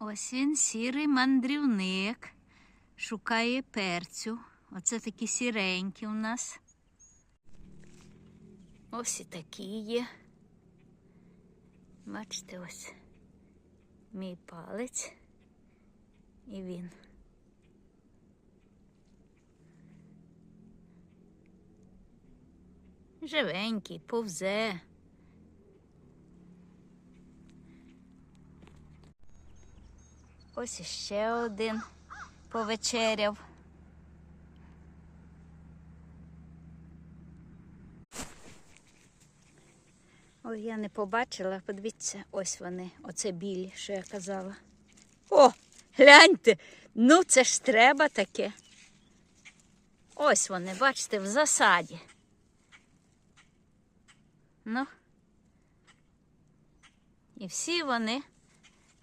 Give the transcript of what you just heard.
Ось він сірий мандрівник. Шукає перцю. Оце такі сіренькі у нас. Ось і такі є. Бачите, ось мій палець. І він. Живенький, повзе. Ось іще один повечеряв. Ой, я не побачила, подивіться, ось вони, оце білі, що я казала. О, гляньте, ну це ж треба таке. Ось вони, бачите, в засаді. Ну. І всі вони